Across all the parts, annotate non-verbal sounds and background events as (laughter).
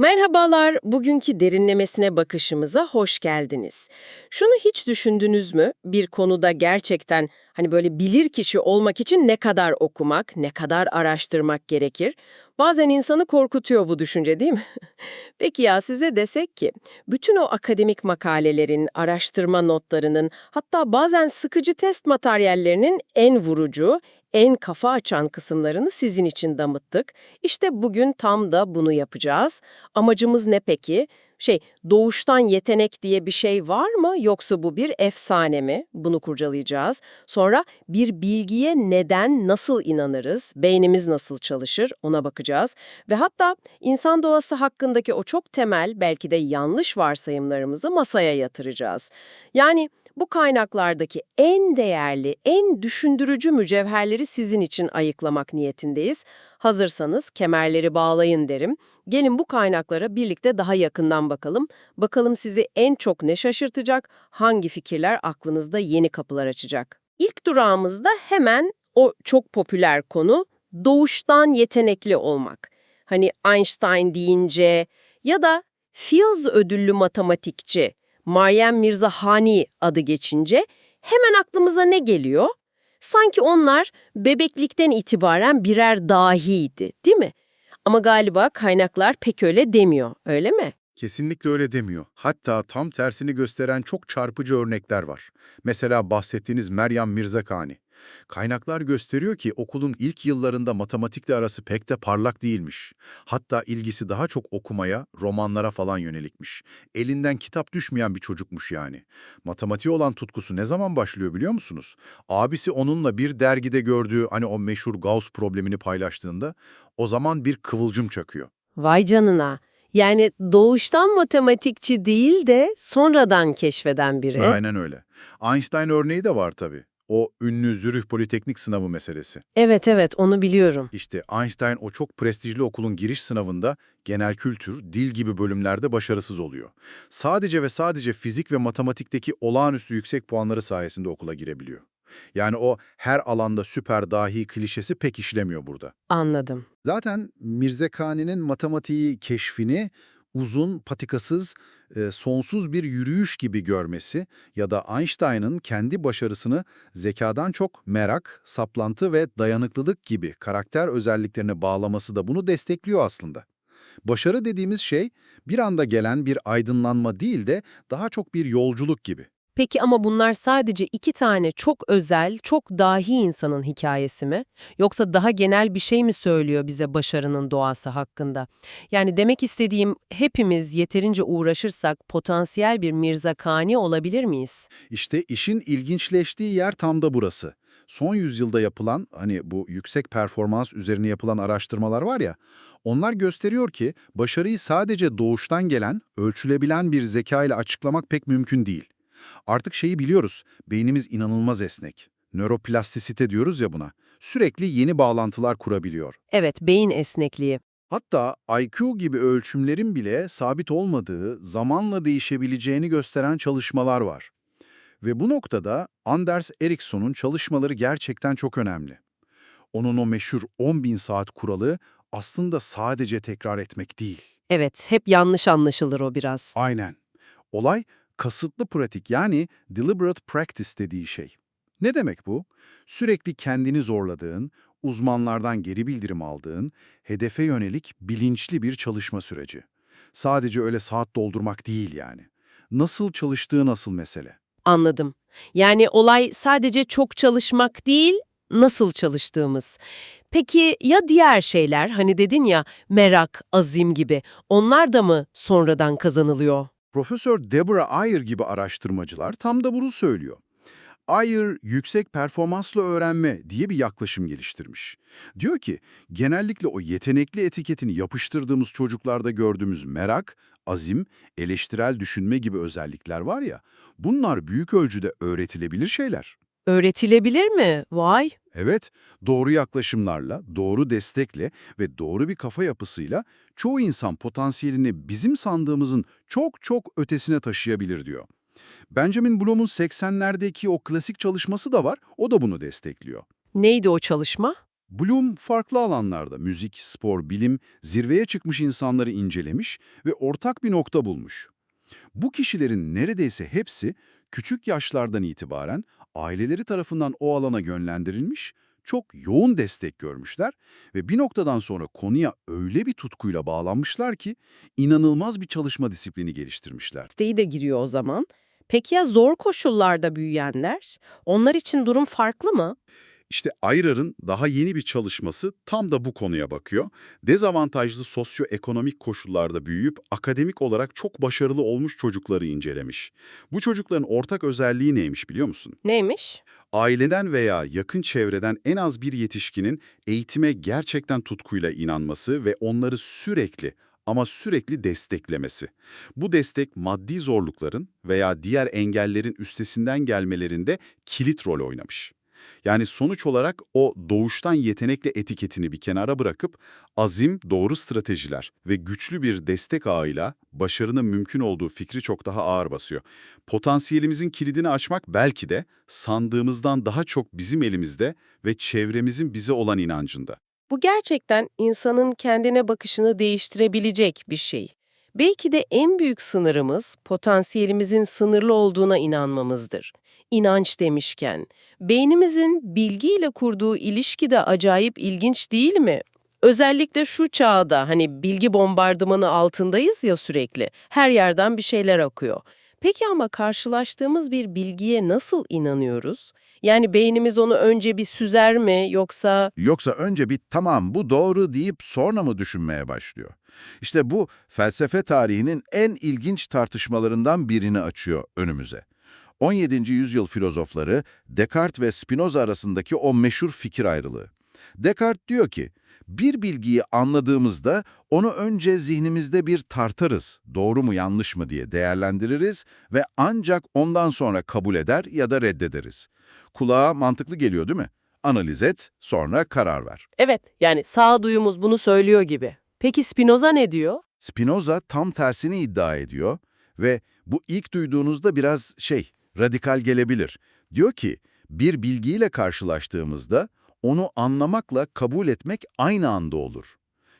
Merhabalar, bugünkü derinlemesine bakışımıza hoş geldiniz. Şunu hiç düşündünüz mü? Bir konuda gerçekten hani böyle bilir kişi olmak için ne kadar okumak, ne kadar araştırmak gerekir? Bazen insanı korkutuyor bu düşünce değil mi? (laughs) Peki ya size desek ki, bütün o akademik makalelerin, araştırma notlarının, hatta bazen sıkıcı test materyallerinin en vurucu, en kafa açan kısımlarını sizin için damıttık. İşte bugün tam da bunu yapacağız. Amacımız ne peki? Şey, doğuştan yetenek diye bir şey var mı yoksa bu bir efsane mi? Bunu kurcalayacağız. Sonra bir bilgiye neden, nasıl inanırız, beynimiz nasıl çalışır ona bakacağız. Ve hatta insan doğası hakkındaki o çok temel, belki de yanlış varsayımlarımızı masaya yatıracağız. Yani bu kaynaklardaki en değerli, en düşündürücü mücevherleri sizin için ayıklamak niyetindeyiz. Hazırsanız kemerleri bağlayın derim. Gelin bu kaynaklara birlikte daha yakından bakalım. Bakalım sizi en çok ne şaşırtacak, hangi fikirler aklınızda yeni kapılar açacak. İlk durağımızda hemen o çok popüler konu doğuştan yetenekli olmak. Hani Einstein deyince ya da Fields ödüllü matematikçi Meryem Mirzahani adı geçince hemen aklımıza ne geliyor? Sanki onlar bebeklikten itibaren birer dahiydi, değil mi? Ama galiba kaynaklar pek öyle demiyor, öyle mi? Kesinlikle öyle demiyor. Hatta tam tersini gösteren çok çarpıcı örnekler var. Mesela bahsettiğiniz Meryem Mirzakani. Kaynaklar gösteriyor ki okulun ilk yıllarında matematikle arası pek de parlak değilmiş. Hatta ilgisi daha çok okumaya, romanlara falan yönelikmiş. Elinden kitap düşmeyen bir çocukmuş yani. Matematiğe olan tutkusu ne zaman başlıyor biliyor musunuz? Abisi onunla bir dergide gördüğü hani o meşhur Gauss problemini paylaştığında o zaman bir kıvılcım çakıyor. Vay canına. Yani doğuştan matematikçi değil de sonradan keşfeden biri. Aynen öyle. Einstein örneği de var tabii. O ünlü Zürih Politeknik sınavı meselesi. Evet evet onu biliyorum. İşte Einstein o çok prestijli okulun giriş sınavında genel kültür, dil gibi bölümlerde başarısız oluyor. Sadece ve sadece fizik ve matematikteki olağanüstü yüksek puanları sayesinde okula girebiliyor. Yani o her alanda süper dahi klişesi pek işlemiyor burada. Anladım. Zaten Mirzekani'nin matematiği keşfini uzun, patikasız, e, sonsuz bir yürüyüş gibi görmesi ya da Einstein'ın kendi başarısını zekadan çok merak, saplantı ve dayanıklılık gibi karakter özelliklerine bağlaması da bunu destekliyor aslında. Başarı dediğimiz şey bir anda gelen bir aydınlanma değil de daha çok bir yolculuk gibi. Peki ama bunlar sadece iki tane çok özel, çok dahi insanın hikayesi mi? Yoksa daha genel bir şey mi söylüyor bize başarının doğası hakkında? Yani demek istediğim hepimiz yeterince uğraşırsak potansiyel bir Mirza Kani olabilir miyiz? İşte işin ilginçleştiği yer tam da burası. Son yüzyılda yapılan, hani bu yüksek performans üzerine yapılan araştırmalar var ya, onlar gösteriyor ki başarıyı sadece doğuştan gelen, ölçülebilen bir zeka ile açıklamak pek mümkün değil. Artık şeyi biliyoruz, beynimiz inanılmaz esnek. Nöroplastisite diyoruz ya buna. Sürekli yeni bağlantılar kurabiliyor. Evet, beyin esnekliği. Hatta IQ gibi ölçümlerin bile sabit olmadığı, zamanla değişebileceğini gösteren çalışmalar var. Ve bu noktada Anders Ericsson'un çalışmaları gerçekten çok önemli. Onun o meşhur 10.000 saat kuralı aslında sadece tekrar etmek değil. Evet, hep yanlış anlaşılır o biraz. Aynen. Olay kasıtlı pratik yani deliberate practice dediği şey. Ne demek bu? Sürekli kendini zorladığın, uzmanlardan geri bildirim aldığın, hedefe yönelik bilinçli bir çalışma süreci. Sadece öyle saat doldurmak değil yani. Nasıl çalıştığı nasıl mesele. Anladım. Yani olay sadece çok çalışmak değil, nasıl çalıştığımız. Peki ya diğer şeyler, hani dedin ya merak, azim gibi, onlar da mı sonradan kazanılıyor? Profesör Deborah Ayer gibi araştırmacılar tam da bunu söylüyor. Ayer, yüksek performanslı öğrenme diye bir yaklaşım geliştirmiş. Diyor ki, genellikle o yetenekli etiketini yapıştırdığımız çocuklarda gördüğümüz merak, azim, eleştirel düşünme gibi özellikler var ya, bunlar büyük ölçüde öğretilebilir şeyler. Öğretilebilir mi? Vay. Evet, doğru yaklaşımlarla, doğru destekle ve doğru bir kafa yapısıyla çoğu insan potansiyelini bizim sandığımızın çok çok ötesine taşıyabilir diyor. Benjamin Bloom'un 80'lerdeki o klasik çalışması da var, o da bunu destekliyor. Neydi o çalışma? Bloom farklı alanlarda müzik, spor, bilim, zirveye çıkmış insanları incelemiş ve ortak bir nokta bulmuş. Bu kişilerin neredeyse hepsi küçük yaşlardan itibaren aileleri tarafından o alana yönlendirilmiş, çok yoğun destek görmüşler ve bir noktadan sonra konuya öyle bir tutkuyla bağlanmışlar ki inanılmaz bir çalışma disiplini geliştirmişler. Desteği de giriyor o zaman. Peki ya zor koşullarda büyüyenler? Onlar için durum farklı mı? İşte Ayrar'ın daha yeni bir çalışması tam da bu konuya bakıyor. Dezavantajlı sosyoekonomik koşullarda büyüyüp akademik olarak çok başarılı olmuş çocukları incelemiş. Bu çocukların ortak özelliği neymiş biliyor musun? Neymiş? Aileden veya yakın çevreden en az bir yetişkinin eğitime gerçekten tutkuyla inanması ve onları sürekli ama sürekli desteklemesi. Bu destek maddi zorlukların veya diğer engellerin üstesinden gelmelerinde kilit rol oynamış. Yani sonuç olarak o doğuştan yetenekle etiketini bir kenara bırakıp azim, doğru stratejiler ve güçlü bir destek ağıyla başarının mümkün olduğu fikri çok daha ağır basıyor. Potansiyelimizin kilidini açmak belki de sandığımızdan daha çok bizim elimizde ve çevremizin bize olan inancında. Bu gerçekten insanın kendine bakışını değiştirebilecek bir şey. Belki de en büyük sınırımız potansiyelimizin sınırlı olduğuna inanmamızdır. İnanç demişken, beynimizin bilgiyle kurduğu ilişki de acayip ilginç değil mi? Özellikle şu çağda hani bilgi bombardımanı altındayız ya sürekli. Her yerden bir şeyler akıyor. Peki ama karşılaştığımız bir bilgiye nasıl inanıyoruz? Yani beynimiz onu önce bir süzer mi yoksa Yoksa önce bir tamam bu doğru deyip sonra mı düşünmeye başlıyor? İşte bu felsefe tarihinin en ilginç tartışmalarından birini açıyor önümüze. 17. yüzyıl filozofları Descartes ve Spinoza arasındaki o meşhur fikir ayrılığı. Descartes diyor ki, bir bilgiyi anladığımızda onu önce zihnimizde bir tartarız, doğru mu yanlış mı diye değerlendiririz ve ancak ondan sonra kabul eder ya da reddederiz. Kulağa mantıklı geliyor değil mi? Analiz et, sonra karar ver. Evet, yani sağduyumuz bunu söylüyor gibi. Peki Spinoza ne diyor? Spinoza tam tersini iddia ediyor ve bu ilk duyduğunuzda biraz şey, radikal gelebilir. Diyor ki, bir bilgiyle karşılaştığımızda onu anlamakla kabul etmek aynı anda olur.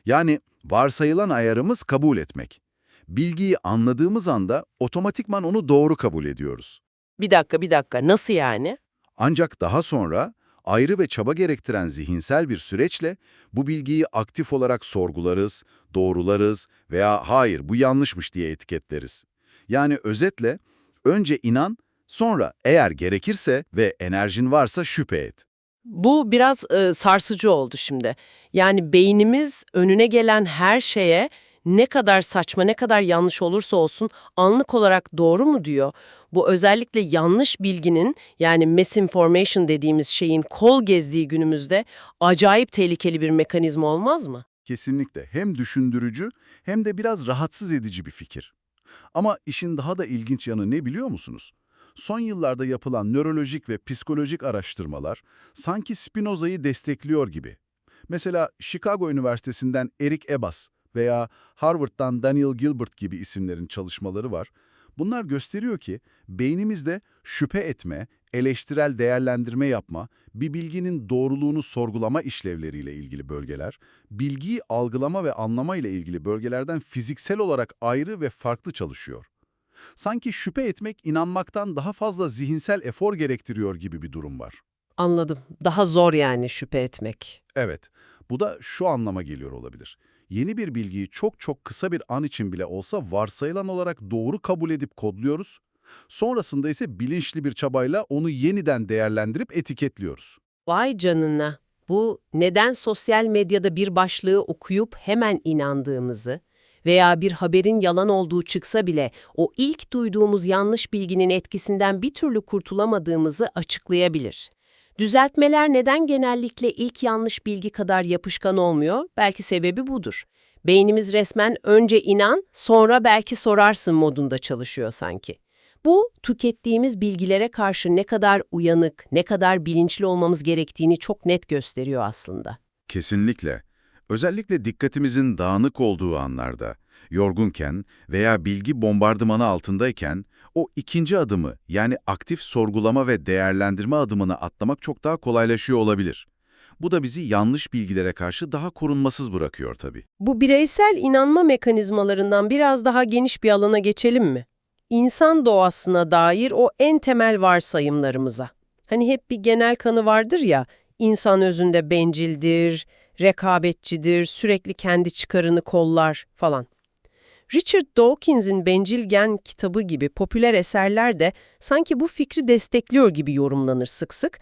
Yani varsayılan ayarımız kabul etmek. Bilgiyi anladığımız anda otomatikman onu doğru kabul ediyoruz. Bir dakika, bir dakika. Nasıl yani? Ancak daha sonra ayrı ve çaba gerektiren zihinsel bir süreçle bu bilgiyi aktif olarak sorgularız, doğrularız veya hayır bu yanlışmış diye etiketleriz. Yani özetle önce inan, sonra eğer gerekirse ve enerjin varsa şüphe et. Bu biraz e, sarsıcı oldu şimdi. Yani beynimiz önüne gelen her şeye ne kadar saçma, ne kadar yanlış olursa olsun anlık olarak doğru mu diyor. Bu özellikle yanlış bilginin yani misinformation dediğimiz şeyin kol gezdiği günümüzde acayip tehlikeli bir mekanizma olmaz mı? Kesinlikle hem düşündürücü hem de biraz rahatsız edici bir fikir. Ama işin daha da ilginç yanı ne biliyor musunuz? Son yıllarda yapılan nörolojik ve psikolojik araştırmalar sanki Spinoza'yı destekliyor gibi. Mesela Chicago Üniversitesi'nden Eric Ebas veya Harvard'dan Daniel Gilbert gibi isimlerin çalışmaları var. Bunlar gösteriyor ki beynimizde şüphe etme, eleştirel değerlendirme yapma, bir bilginin doğruluğunu sorgulama işlevleriyle ilgili bölgeler, bilgiyi algılama ve anlama ile ilgili bölgelerden fiziksel olarak ayrı ve farklı çalışıyor. Sanki şüphe etmek inanmaktan daha fazla zihinsel efor gerektiriyor gibi bir durum var. Anladım. Daha zor yani şüphe etmek. Evet, bu da şu anlama geliyor olabilir. Yeni bir bilgiyi çok çok kısa bir an için bile olsa varsayılan olarak doğru kabul edip kodluyoruz. Sonrasında ise bilinçli bir çabayla onu yeniden değerlendirip etiketliyoruz. Vay canına. Bu neden sosyal medyada bir başlığı okuyup hemen inandığımızı veya bir haberin yalan olduğu çıksa bile o ilk duyduğumuz yanlış bilginin etkisinden bir türlü kurtulamadığımızı açıklayabilir. Düzeltmeler neden genellikle ilk yanlış bilgi kadar yapışkan olmuyor? Belki sebebi budur. Beynimiz resmen önce inan, sonra belki sorarsın modunda çalışıyor sanki. Bu, tükettiğimiz bilgilere karşı ne kadar uyanık, ne kadar bilinçli olmamız gerektiğini çok net gösteriyor aslında. Kesinlikle. Özellikle dikkatimizin dağınık olduğu anlarda, yorgunken veya bilgi bombardımanı altındayken o ikinci adımı yani aktif sorgulama ve değerlendirme adımını atlamak çok daha kolaylaşıyor olabilir. Bu da bizi yanlış bilgilere karşı daha korunmasız bırakıyor tabii. Bu bireysel inanma mekanizmalarından biraz daha geniş bir alana geçelim mi? İnsan doğasına dair o en temel varsayımlarımıza. Hani hep bir genel kanı vardır ya, insan özünde bencildir, rekabetçidir, sürekli kendi çıkarını kollar falan. Richard Dawkins'in Bencil Gen kitabı gibi popüler eserler de sanki bu fikri destekliyor gibi yorumlanır sık sık.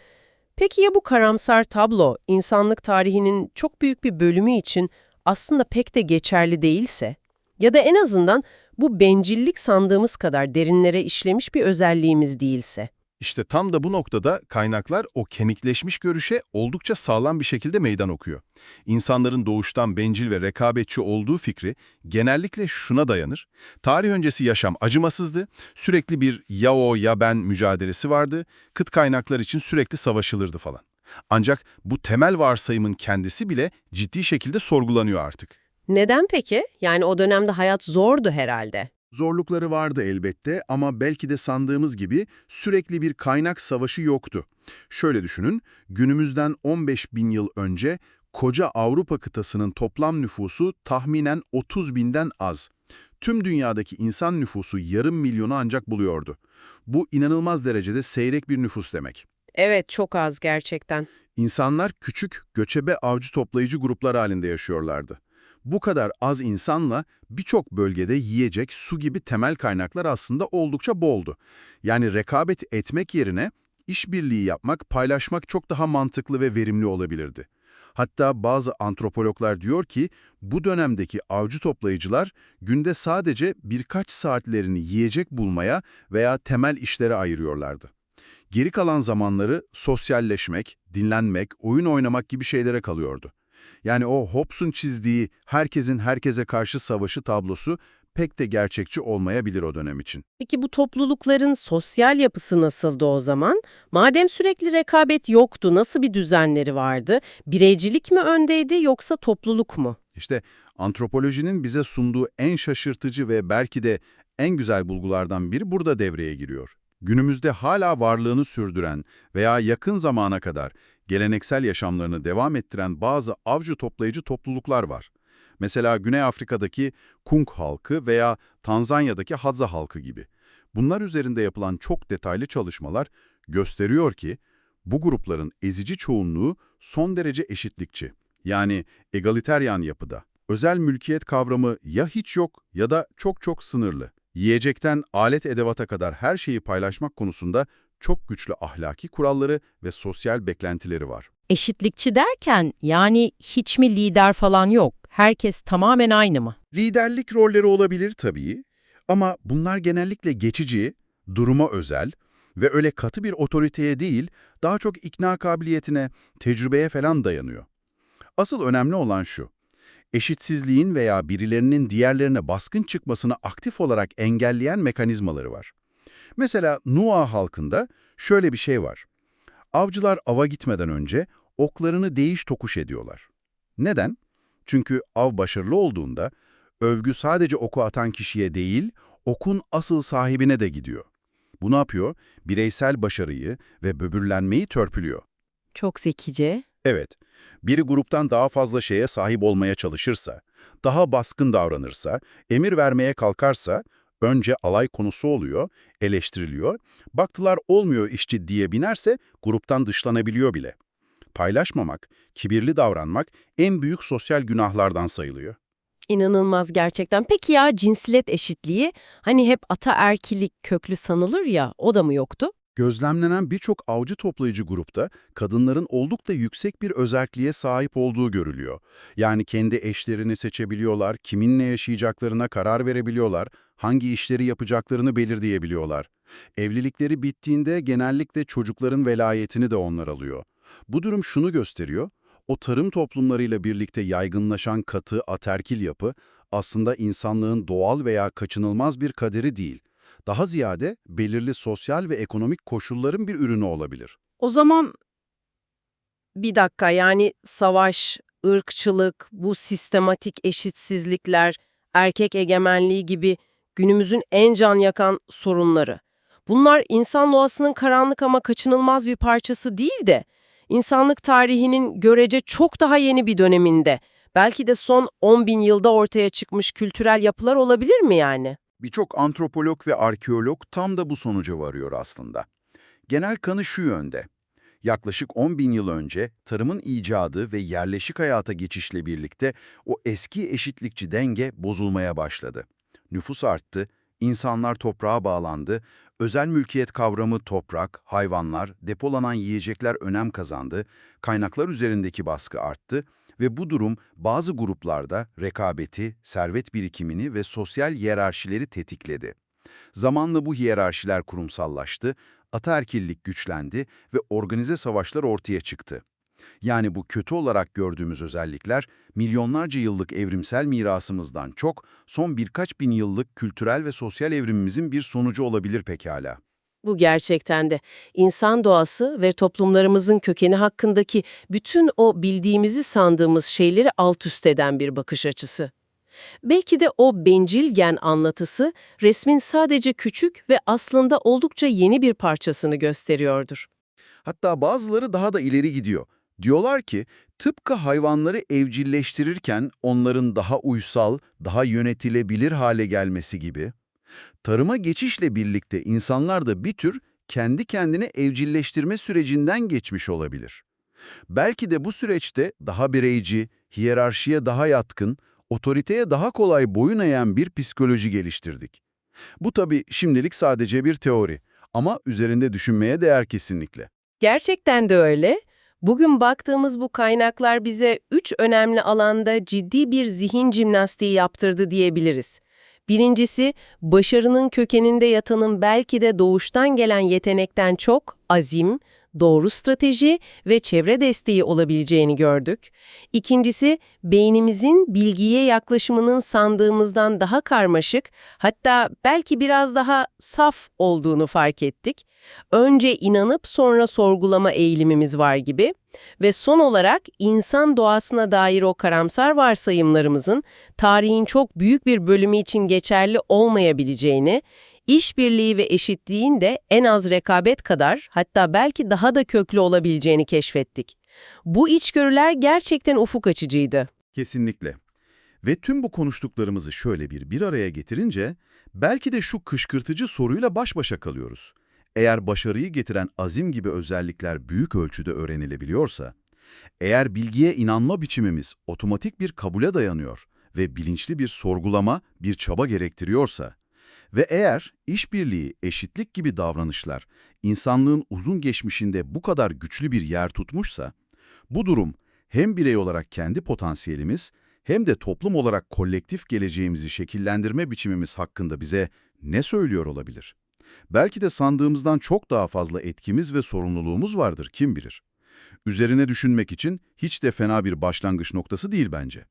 Peki ya bu karamsar tablo insanlık tarihinin çok büyük bir bölümü için aslında pek de geçerli değilse? Ya da en azından bu bencillik sandığımız kadar derinlere işlemiş bir özelliğimiz değilse? İşte tam da bu noktada kaynaklar o kemikleşmiş görüşe oldukça sağlam bir şekilde meydan okuyor. İnsanların doğuştan bencil ve rekabetçi olduğu fikri genellikle şuna dayanır. Tarih öncesi yaşam acımasızdı, sürekli bir ya o ya ben mücadelesi vardı, kıt kaynaklar için sürekli savaşılırdı falan. Ancak bu temel varsayımın kendisi bile ciddi şekilde sorgulanıyor artık. Neden peki? Yani o dönemde hayat zordu herhalde. Zorlukları vardı elbette ama belki de sandığımız gibi sürekli bir kaynak savaşı yoktu. Şöyle düşünün, günümüzden 15 bin yıl önce koca Avrupa kıtasının toplam nüfusu tahminen 30 binden az. Tüm dünyadaki insan nüfusu yarım milyonu ancak buluyordu. Bu inanılmaz derecede seyrek bir nüfus demek. Evet, çok az gerçekten. İnsanlar küçük, göçebe avcı toplayıcı gruplar halinde yaşıyorlardı. Bu kadar az insanla birçok bölgede yiyecek, su gibi temel kaynaklar aslında oldukça boldu. Yani rekabet etmek yerine işbirliği yapmak, paylaşmak çok daha mantıklı ve verimli olabilirdi. Hatta bazı antropologlar diyor ki bu dönemdeki avcı toplayıcılar günde sadece birkaç saatlerini yiyecek bulmaya veya temel işlere ayırıyorlardı. Geri kalan zamanları sosyalleşmek, dinlenmek, oyun oynamak gibi şeylere kalıyordu. Yani o Hobbes'un çizdiği herkesin herkese karşı savaşı tablosu pek de gerçekçi olmayabilir o dönem için. Peki bu toplulukların sosyal yapısı nasıldı o zaman? Madem sürekli rekabet yoktu, nasıl bir düzenleri vardı? Bireycilik mi öndeydi yoksa topluluk mu? İşte antropolojinin bize sunduğu en şaşırtıcı ve belki de en güzel bulgulardan biri burada devreye giriyor. Günümüzde hala varlığını sürdüren veya yakın zamana kadar geleneksel yaşamlarını devam ettiren bazı avcı toplayıcı topluluklar var. Mesela Güney Afrika'daki Kunk halkı veya Tanzanya'daki Hadza halkı gibi. Bunlar üzerinde yapılan çok detaylı çalışmalar gösteriyor ki bu grupların ezici çoğunluğu son derece eşitlikçi. Yani egaliteryan yapıda. Özel mülkiyet kavramı ya hiç yok ya da çok çok sınırlı. Yiyecekten alet edevata kadar her şeyi paylaşmak konusunda çok güçlü ahlaki kuralları ve sosyal beklentileri var. Eşitlikçi derken yani hiç mi lider falan yok? Herkes tamamen aynı mı? Liderlik rolleri olabilir tabii ama bunlar genellikle geçici, duruma özel ve öyle katı bir otoriteye değil, daha çok ikna kabiliyetine, tecrübeye falan dayanıyor. Asıl önemli olan şu, eşitsizliğin veya birilerinin diğerlerine baskın çıkmasını aktif olarak engelleyen mekanizmaları var. Mesela Nua halkında şöyle bir şey var. Avcılar ava gitmeden önce oklarını değiş tokuş ediyorlar. Neden? Çünkü av başarılı olduğunda övgü sadece oku atan kişiye değil, okun asıl sahibine de gidiyor. Bu ne yapıyor? Bireysel başarıyı ve böbürlenmeyi törpülüyor. Çok zekice. Evet, biri gruptan daha fazla şeye sahip olmaya çalışırsa, daha baskın davranırsa, emir vermeye kalkarsa, önce alay konusu oluyor, eleştiriliyor, baktılar olmuyor iş ciddiye binerse gruptan dışlanabiliyor bile. Paylaşmamak, kibirli davranmak en büyük sosyal günahlardan sayılıyor. İnanılmaz gerçekten. Peki ya cinsiyet eşitliği? Hani hep ataerkilik köklü sanılır ya, o da mı yoktu? Gözlemlenen birçok avcı toplayıcı grupta kadınların oldukça yüksek bir özerkliğe sahip olduğu görülüyor. Yani kendi eşlerini seçebiliyorlar, kiminle yaşayacaklarına karar verebiliyorlar, hangi işleri yapacaklarını belirleyebiliyorlar. Evlilikleri bittiğinde genellikle çocukların velayetini de onlar alıyor. Bu durum şunu gösteriyor, o tarım toplumlarıyla birlikte yaygınlaşan katı, aterkil yapı aslında insanlığın doğal veya kaçınılmaz bir kaderi değil daha ziyade belirli sosyal ve ekonomik koşulların bir ürünü olabilir. O zaman bir dakika yani savaş, ırkçılık, bu sistematik eşitsizlikler, erkek egemenliği gibi günümüzün en can yakan sorunları. Bunlar insan doğasının karanlık ama kaçınılmaz bir parçası değil de İnsanlık tarihinin görece çok daha yeni bir döneminde, belki de son 10 bin yılda ortaya çıkmış kültürel yapılar olabilir mi yani? Birçok antropolog ve arkeolog tam da bu sonuca varıyor aslında. Genel kanı şu yönde. Yaklaşık 10 bin yıl önce tarımın icadı ve yerleşik hayata geçişle birlikte o eski eşitlikçi denge bozulmaya başladı. Nüfus arttı, insanlar toprağa bağlandı, özel mülkiyet kavramı toprak, hayvanlar, depolanan yiyecekler önem kazandı, kaynaklar üzerindeki baskı arttı ve bu durum bazı gruplarda rekabeti, servet birikimini ve sosyal hiyerarşileri tetikledi. Zamanla bu hiyerarşiler kurumsallaştı, ataerkillik güçlendi ve organize savaşlar ortaya çıktı. Yani bu kötü olarak gördüğümüz özellikler, milyonlarca yıllık evrimsel mirasımızdan çok, son birkaç bin yıllık kültürel ve sosyal evrimimizin bir sonucu olabilir pekala. Bu gerçekten de insan doğası ve toplumlarımızın kökeni hakkındaki bütün o bildiğimizi sandığımız şeyleri alt üst eden bir bakış açısı. Belki de o bencil gen anlatısı resmin sadece küçük ve aslında oldukça yeni bir parçasını gösteriyordur. Hatta bazıları daha da ileri gidiyor. Diyorlar ki, tıpkı hayvanları evcilleştirirken onların daha uysal, daha yönetilebilir hale gelmesi gibi, tarıma geçişle birlikte insanlar da bir tür kendi kendine evcilleştirme sürecinden geçmiş olabilir. Belki de bu süreçte daha bireyci, hiyerarşiye daha yatkın, otoriteye daha kolay boyun eğen bir psikoloji geliştirdik. Bu tabii şimdilik sadece bir teori ama üzerinde düşünmeye değer kesinlikle. Gerçekten de öyle. Bugün baktığımız bu kaynaklar bize üç önemli alanda ciddi bir zihin jimnastiği yaptırdı diyebiliriz. Birincisi, başarının kökeninde yatanın belki de doğuştan gelen yetenekten çok azim, doğru strateji ve çevre desteği olabileceğini gördük. İkincisi, beynimizin bilgiye yaklaşımının sandığımızdan daha karmaşık, hatta belki biraz daha saf olduğunu fark ettik. Önce inanıp sonra sorgulama eğilimimiz var gibi. Ve son olarak insan doğasına dair o karamsar varsayımlarımızın tarihin çok büyük bir bölümü için geçerli olmayabileceğini, işbirliği ve eşitliğin de en az rekabet kadar hatta belki daha da köklü olabileceğini keşfettik. Bu içgörüler gerçekten ufuk açıcıydı. Kesinlikle. Ve tüm bu konuştuklarımızı şöyle bir bir araya getirince belki de şu kışkırtıcı soruyla baş başa kalıyoruz. Eğer başarıyı getiren azim gibi özellikler büyük ölçüde öğrenilebiliyorsa, eğer bilgiye inanma biçimimiz otomatik bir kabule dayanıyor ve bilinçli bir sorgulama, bir çaba gerektiriyorsa ve eğer işbirliği, eşitlik gibi davranışlar insanlığın uzun geçmişinde bu kadar güçlü bir yer tutmuşsa, bu durum hem birey olarak kendi potansiyelimiz hem de toplum olarak kolektif geleceğimizi şekillendirme biçimimiz hakkında bize ne söylüyor olabilir? Belki de sandığımızdan çok daha fazla etkimiz ve sorumluluğumuz vardır kim bilir. Üzerine düşünmek için hiç de fena bir başlangıç noktası değil bence.